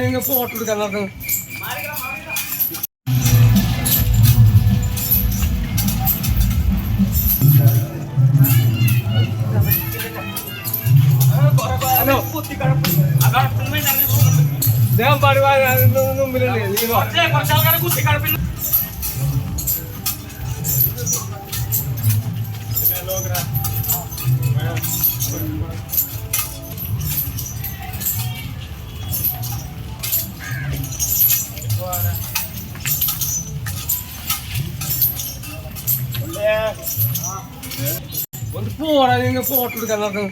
നിങ്ങൾ ഫോട്ടോ എടുക്കാൻ നടക്കുന്നു ഹലോ ഞാൻ പാടുവാ മുമ്പിലുണ്ട് നീ വാ. ഒന്ന് പോടാ നിങ്ങൾ ഫോട്ടോ എടുക്കാൻ നോക്ക്